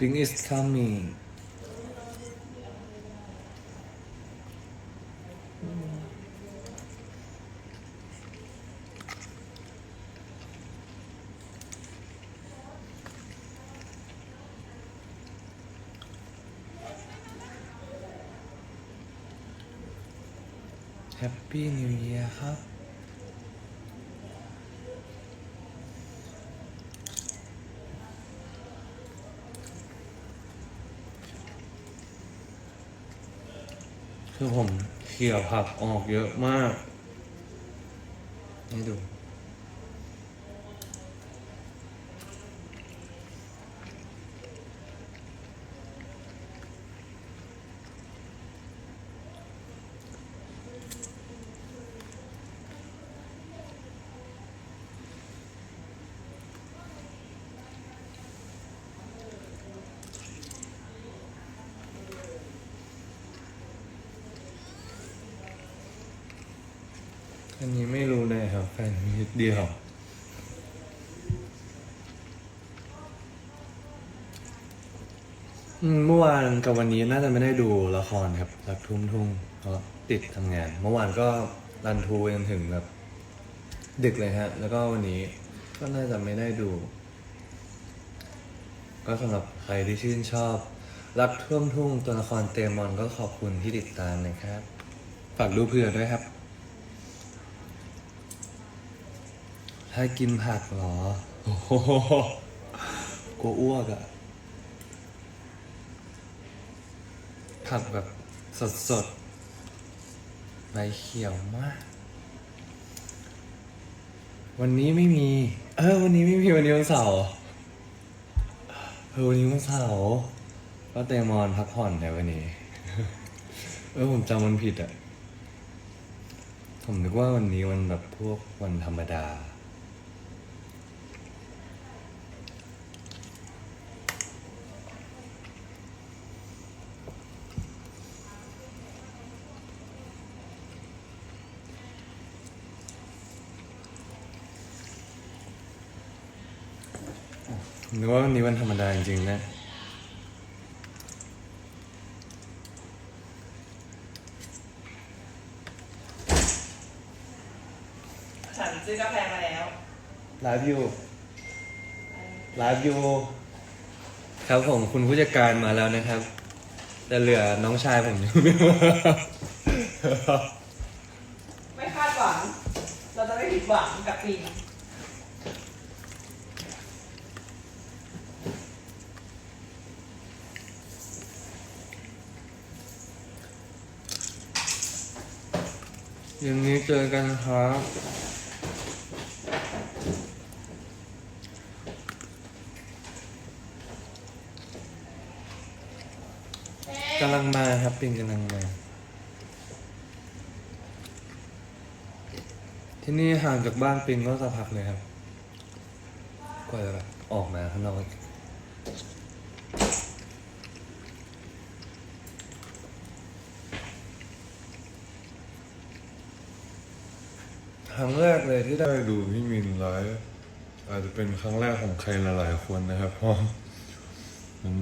Pink is coming เขี่ยผักออกเยอะมาก ให้ดู อันนี้ไม่รู้เลยครับ แฟนนิด เดียว อืมเมื่อวานกับวันนี้น่าจะไม่ได้ดูละครครับรักทุ่มทุ่งเพราะติดทำงาน เมื่อวานก็รันทูจนถึงแบบดึกเลยฮะ แล้วก็วันนี้ก็น่าจะไม่ได้ดู ก็สำหรับใครที่ชื่นชอบ รักท่วมทุ่งตัวละครเตมอนก็ขอบคุณที่ติดตามนะครับ ฝากดูเผื่อด้วยครับ ถ้ากินผักเหรอโอ้โหกลัวอ้วกอะผักแบบสดสดๆใบเขียวมาก วันนี้ไม่มี เออ วันนี้ไม่มีวันนี้วันเสาร์เออวันนี้วันเสาร์ก็เตมอนพักผ่อนในวันนี้ เออผมจำวันผิดอะผมนึกว่าวันนี้วันแบบพวกวันธรรมดา นึกว่าวันนี้วันธรรมดาจริงๆนะ ฉันซื้อกาแฟมาแล้ว ไลฟ์อยู่ไลฟ์อยู่ครับผมคุณผู้จัดการมาแล้วนะครับ แต่เหลือน้องชายผมอยู่ ไม่คาดหวัง เราจะไม่ผิดหวังกับปีน เย็นนี้เจอกันครับกำลังมาครับปิงกำลังมา ที่นี่ห่างจากบ้านปิงก็สักพักเลยครับ กว่าจะแบบออกมาข้างนอก รั้งแรกเลยที่ได้ดูพี่มินไลฟ์อาจจะเป็นครั้งแรกของใครหลายๆคนนะครับเพราะ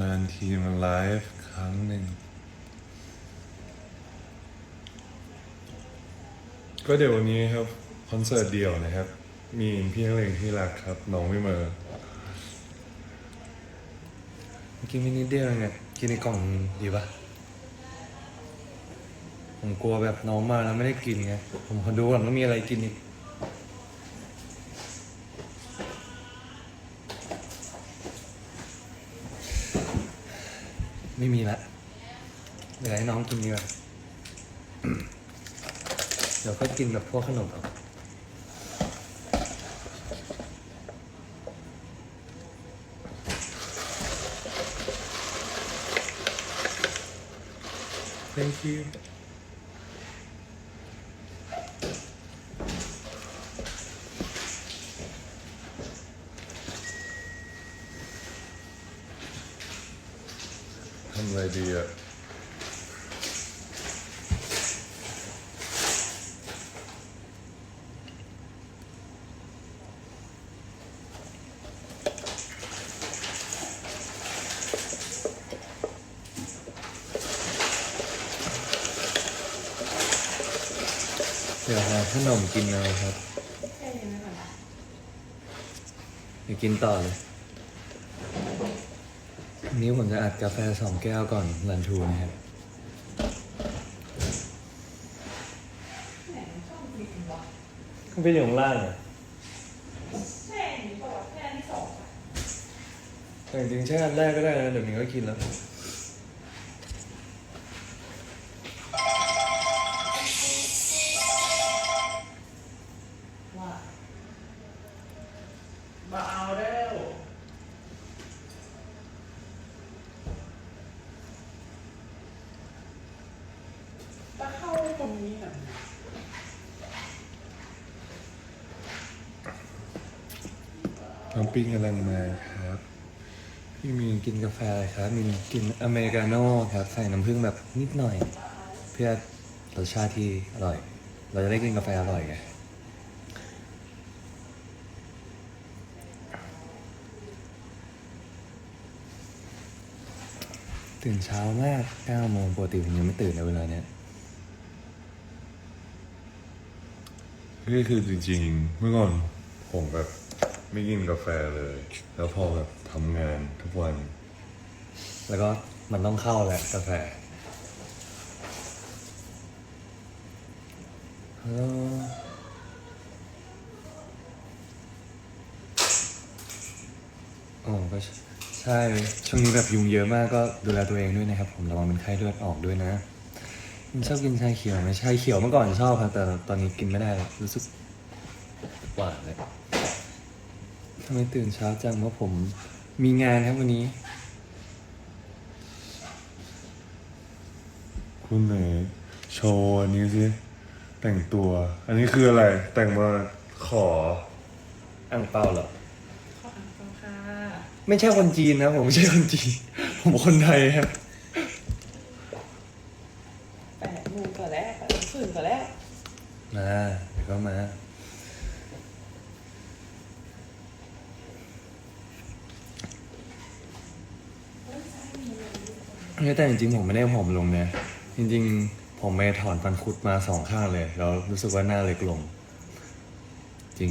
นานทีมันไลฟ์ครั้งหนึ่งก็เดี๋ยววันนี้ครับคอนเสิร์ตเดี่ยวนะครับ มีพี่นักเลงที่รักครับน้องไม่เมอกินมินิดเดียวเนี่ยกินในกล่องดีปะผมกลัวแบบน้องมาแล้วไม่ได้กินไง ผมขอดูก่อนว่ามีอะไรกินอีก ไม่มีละเดี๋ยวให้น้องกินดีกว่าเดี๋ยวก็กินแบบพวกขนมเอา Thank you ดีอะเดี๋ยวหาขนมกินเอาครับ อยากินต่อเลย นนี้ผมจะอัดกาแฟสองแก้วก่อนรันทูนะครับแหมชอบกินวะไปอยู่ข้างล่างอะแค่นี้บอกว่าแค่ที่สองอะแต่จริงๆแช่อันแรกก็ได้นะเดี๋ยวนี้ก็กินแล้ว ปิ้งกำลังมาครับ พี่มีนกินกาแฟครับมีนกินอเมริกาโน่ครับ ใส่น้ำผึ้งแบบนิดหน่อย เพื่อรสชาติที่อร่อย เราจะได้กินกาแฟอร่อยไงตื่นเช้ามาก9โมงปกติผมยังไม่ตื่นในเวลาเนี้ยนี่คือจริงๆ เมื่อก่อนผมแบบ ไม่กินกาแฟเลย แล้วพอแบบทำงานทุกวัน แล้วก็มันต้องเข้าแหละกาแฟฮัลโหลอ๋อก็ใช่ ช่วงนี้แบบยุงเยอะมากก็ดูแลตัวเองด้วยนะครับ ผมระวังเป็นไข้เลือดออกด้วยนะชอบกินชาเขียวไหมชาเขียวเมื่อก่อนชอบครับแต่ตอนนี้กินไม่ได้แล้วรู้สึกหวานเลย ทำไมตื่นเช้าจังเพราะผมมีงานครับวันนี้ คุณไหนโชว์อันนี้สิแต่งตัว อันนี้คืออะไรแต่งมาขออ่างเปาเหรอ ขอบคุณค่ะ ไม่ใช่คนจีนนะผมไม่ใช่คนจีน ผมคนไทยครับแปดโมงก่อนแล้วแปดโมงครึ่งก่อนแล้วมาเดี๋ยวก็มา เนี่ยแต่จริงๆผมไม่ได้ผอมลงนะจริงๆ ผมไปถอนฟันคุดมาสองข้างเลย แล้วรู้สึกว่าหน้าเล็กลง จริง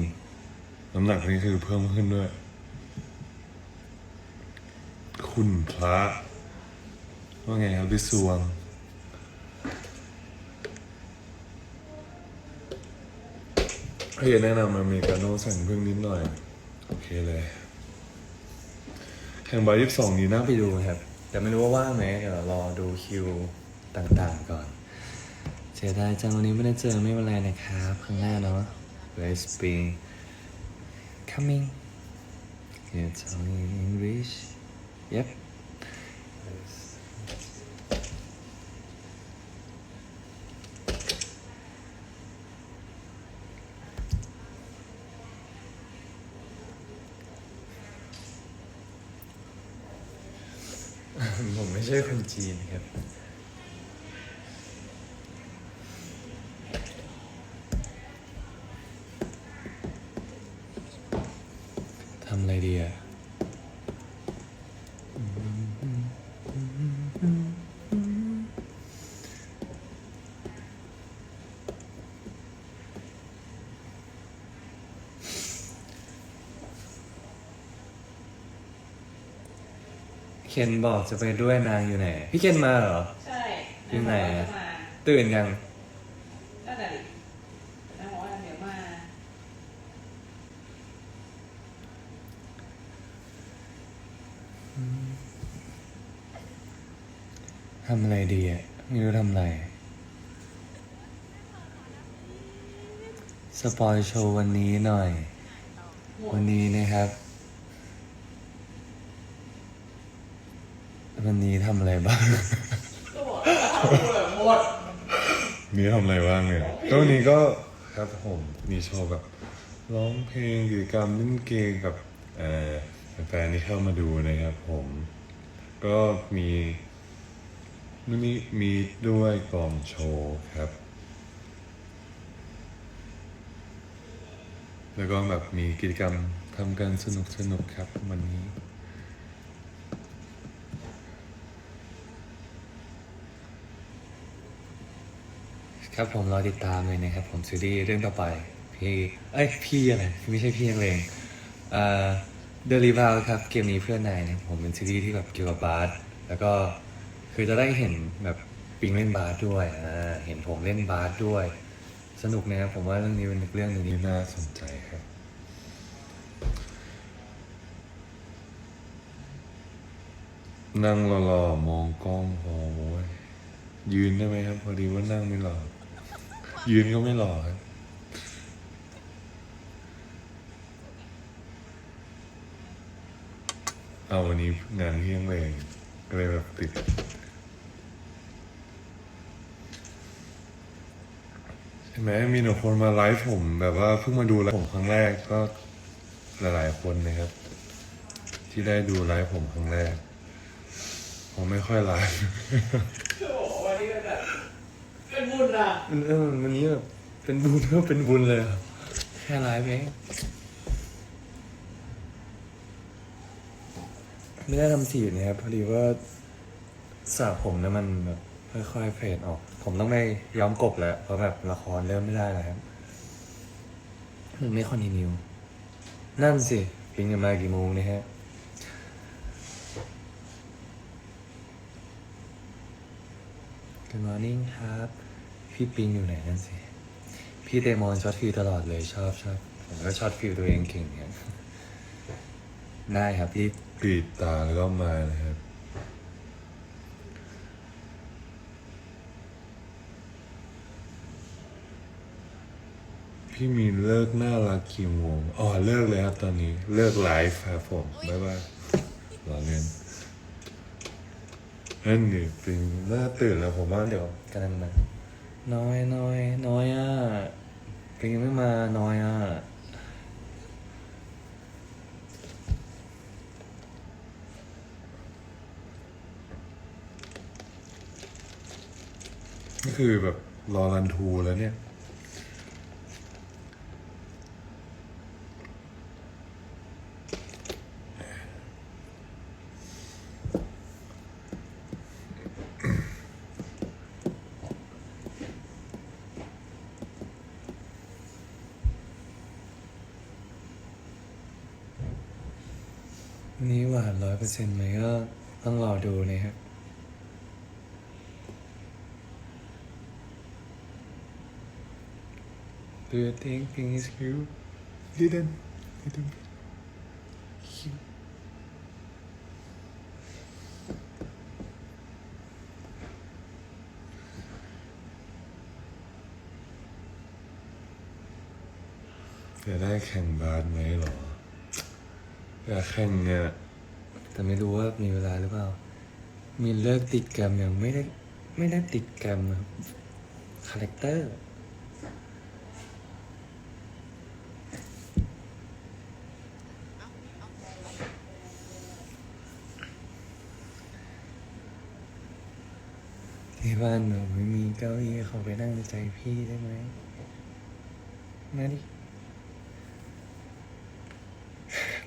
น้ำหนักนี่คือเพิ่มขึ้นด้วย คุณพระว่าไงครับพี่สวงพี่แนะนำอเมริกาโน่ใส่น้ำผึ้งนิดหน่อย โอเคเลย แข่งบาร์ยี่สิบสองนี้นะไปดูครับ แต่ไม่รู้ว่าว่างไหมเดี๋ยวรอดูคิวต่างๆก่อน เสียดายจังวันนี้ไม่ได้เจอไม่เป็นไรนะครับข้างหน้าเนาะ Let's be coming It's only English Yep Yes ผมไม่ ใช่คนจีนครับ ทำอะไรดีอะ คนบอกจะไปด้วยนางอยู่ไหน พี่เคนมาเหรอ ใช่ที่ไหนอะ มาตื่นยัง นั่นแหละดินายบอกว่าเดี๋ยวมาทำอะไรดีอะไม่รู้ทำอะไร สปอยโชว์วันนี้หน่อย วันนี้นะครับ วันนี้ทำอะไรบ้างก็บอกแล้วว่าเอาแบบหมดนี่ทำอะไรบ้างเนี่ยก็วันนี้ก็ครับผมมีโชว์แบบร้องเพลงกิจกรรมเล่นเกมกับเอ่อแฟนๆที่เข้ามาดูนะครับผม ก็มีมินิมีด้วยกล่องโชว์ครับ แล้วก็แบบมีกิจกรรมทำกันสนุกสนุกๆครับวันนี้ ครับผมรอติดตามเลยนะครับ ผมซีรีส์เรื่องต่อไป พี่เอ้ยพี่อะไรไม่ใช่พี่นักเลงเอ่อเดลิวาครับเกมนี้เพื่อนนายนะผมเป็นซีรีส์ที่แบบเกี่ยวกับบาสแล้วก็คือจะได้เห็นแบบปิงเล่นบาสด้วยอ่าเห็นผมเล่นบาสด้วย สนุกนะครับผมว่าเรื่องนี้เป็นเรื่องหนึ่งที่นี่น่าสนใจครับ นั่งรอๆมองกล้องพอโว้ยยืนได้ไหมครับ พอดีว่านั่งไม่หล่อ ยืนก็ไม่หล่อเอาวันนี้งานเที่ยงเลยก็เลยแบบติด ใช่ไหมมีหนึ่งคนมาไลฟ์ผม แบบว่าเพิ่งมาดูไลฟ์ผมครั้งแรกก็หลายๆคนนะครับ ที่ได้ดูไลฟ์ผมครั้งแรก ผมไม่ค่อยไลฟ์ โอ้โหวันนี้เป็นแบบ เป็นบุญอะมันเออวันนี้แบบเป็นบุญก็เป็นบุญเลยครับแค่ไลฟ์เองไม่ได้ทำสีนะครับพอดีว่าสระผมนะมันแบบค่อยๆเฟดออก ผมต้องไปย้อมกบแล้วเพราะแบบละครเริ่มไม่ได้แล้วครับมันไม่คอนติเนียนั่นสิปิงกันมากี่โมงเนี่ยฮะ Good morning ครับ พี่ปิงอยู่ไหนนั่นสิ พี่เดมอนช็อตฟิลตลอดเลยชอบชอบผมก็ช็อตฟิลตัวเองเก่งเนี่ยได้ครับพี่ปิดตาแล้วก็มานะครับ พี่มีเลิกน่ารักกี่โมงอ๋อเลิกเลยครับตอนนี้เลิกไลฟ์ครับผมบ๊ายบายรอเล่นนั่นนี่ปิงน่าตื่นแล้วผมว่าเดี๋ยวกำลังมา น้อยน้อยน้อยอะปิงยังไม่มาน้อยอะก็คือแบบรอรันทูแล้วเนี่ย วันนี้หวานร้ อยเปอร์เซ็นต์ไหมก็ต้องรอดูนะครับ Do you think Ping is cute? didn't didn't Cute. จะได้แข่งบาสไหมเหรออยากแข่งเนี่ย แต่ไม่รู้ว่ามีเวลาหรือเปล่า มีเลิกติดแกรมยังไม่ได้ไม่ได้ติดแกรมนะครับคาแรคเตอร์ที่บ้านหนูไม่มีเก้าอี้ขอไปนั่งในใจพี่ได้ไหมมาดิ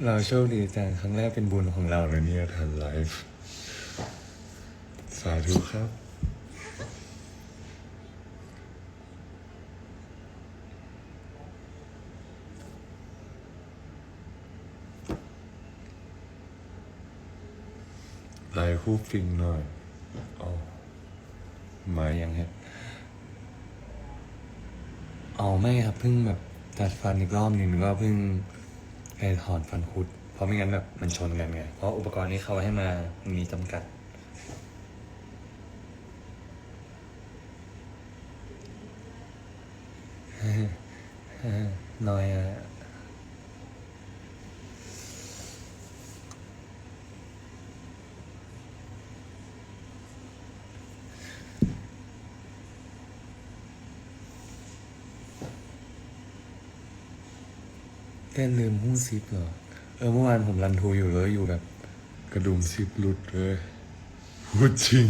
เราโชคดีจังครั้งแรกเป็นบุญของเราเลยเนี่ยทันไลฟ์สาธุครับ ไลฟ์คู่ฟิงหน่อยเอามามายัยังงครับเอาไม่ครับเพิ่งแบบจัดฟันอีกรอบหนึ่งก็เพิ่ง ให้ถอนฟันคุด เพราะไม่งั้นแบบมันชนกันไง เพราะอุปกรณ์ที่เขาให้มามีจำกัด น้อยอะ แค่ลืมหุ้นซิปเหรอ เออเมื่อวานผมรันทูอยู่เลยอยู่แบบ กระดุมซิปหลุดเลยพูดจริง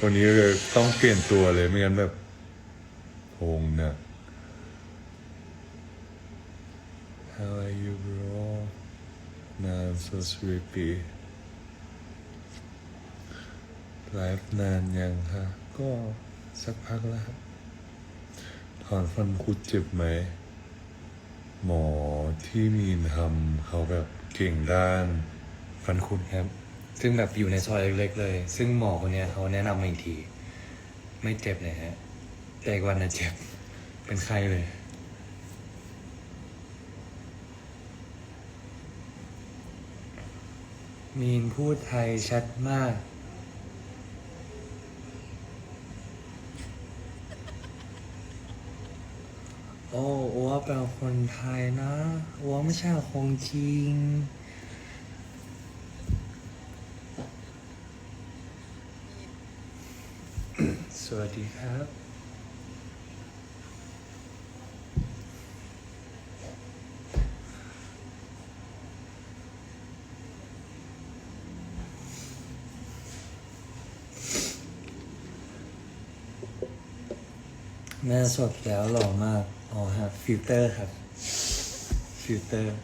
วันนี้เลยต้องเปลี่ยนตัวเลยไม่งั้นแบบโพงหนะ How are you bro Now I'm so sleepy ไลฟ์นานยังคะก็สักพักแล้วครับถอนฟันคุดเจ็บไหม หมอที่มีนทำเขาแบบเก่งด้านฟันคุดครับ ซึ่งแบบอยู่ในซอยเล็กๆเลย ซึ่งหมอคนเนี้ยเขาแนะนำมาอีกที ไม่เจ็บเลยฮะ แต่อีกวันน่ะเจ็บ เป็นไข้เลย มีนพูดไทยชัดมาก อ้อัวเป็นคนไทยนะอัวไม่ใช่คงจริง สวัสดีครับหน้าสดแล้วหล่อมาก อ๋อฮะฟิลเตอร์ครับฟิลเตอร์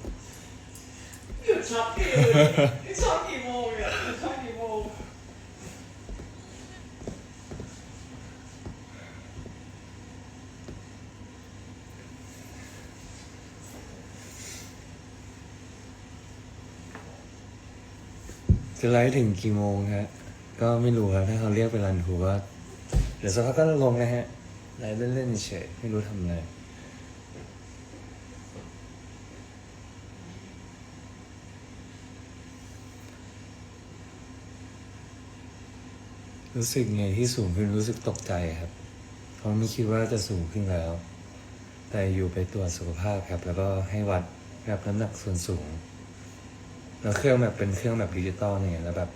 หยุดช็อปกี่ช็อปกี่โมงเนี่ยหยุดช็อปกี่โมงจะไลฟ์ถึงกี่โมงฮะ ก็ไม่รู้ครับ ถ้าเขาเรียกไปรันทูก็เดี๋ยวสักพักก็ลงนะฮะ ไลฟ์เล่นๆเฉยไม่รู้ทำอะไร รู้สึกไงที่สูงขึ้นรู้สึกตกใจครับ เพราะไม่คิดว่าจะสูงขึ้นแล้ว แต่อยู่ไปตรวจสุขภาพครับ แล้วก็ให้วัดแบบน้ำหนักส่วนสูง แล้วเครื่องแบบเป็นเครื่องแบบดิจิตอลเนี่ยแล้วแบบ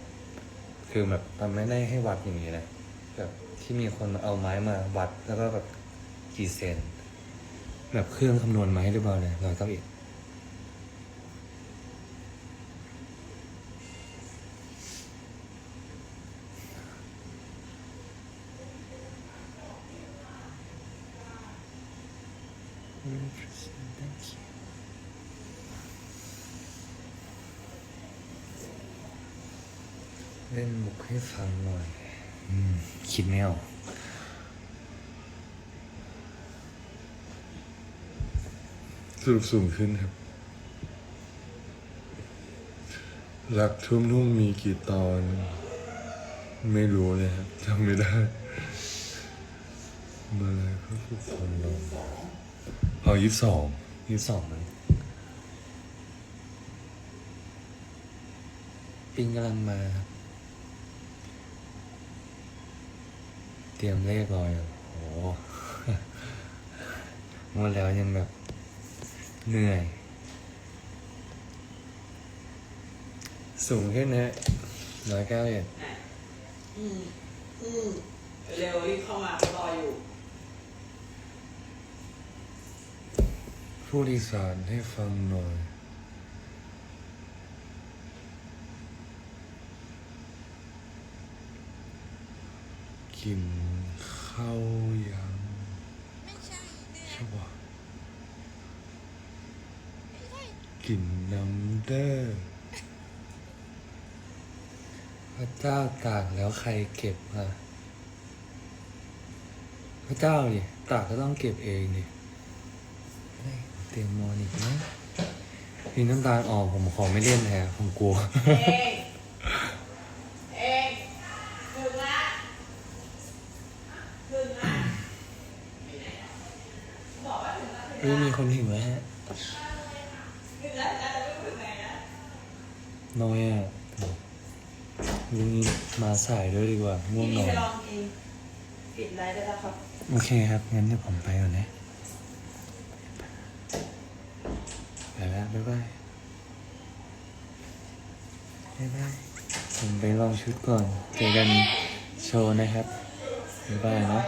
คือแบบมันไม่ได้ให้วัดอย่างนี้นะแบบที่มีคนเอาไม้มาวัดแล้วก็แบบกี่เซนแบบเครื่องคำนวณมาให้เรียบร้อยเลยร้อยเก้าเอ็ด ล่นมุกให้ฟังหน่อย อืม คิดไม่ออกสรุปสูงขึ้นครับรักทุ่มทุ่งมีกี่ตอน ไม่รู้เลยครับจำไม่ได้เมื่อไรเพื่อฝึกฝนลงเอายี่สิบสองยี่สิบสองมันปิงกำลังมาครับ เตรียมเลขรอยอะโอ้โหหมดแล้วยังแบบเหนื่อย สูงขึ้นนะร้อยเก้าเอ็ดอืมอืมเร็วรีบเข้ามาเขารออยู่พูดอีสานให้ฟังหน่อย กิน ข้าวยังไม่ใช่เดือนใช่ปะกินน้ำเด้อพระเจ้าตากแล้วใครเก็บอะพระเจ้าดิตากก็ต้องเก็บเองดิเฮ้ยเตรียมมอนอีกนะมีน้ำตาลออกผมขอไม่เล่นแฮะผมกลัวเองเองถึงละถึงละบอก ว่าถึงละเฮ้ยมีคนถึงแล้วฮะถึงละถึงละแต่ไม่รู้ถึงไหนนะน้อยอะลุงนี้มาสายด้วยดีกว่าง่วงนพี่อไปนลองกินปิดไลฟ์ได้แล้วครับ โอเคครับ งั้นเดี๋ยวผมไปก่อนนะไปแล้วบ๊ายบายบ๊ายบายผมไปลองชุดก่อน เจอกันโชว์นะครับบ๊ายบายนะ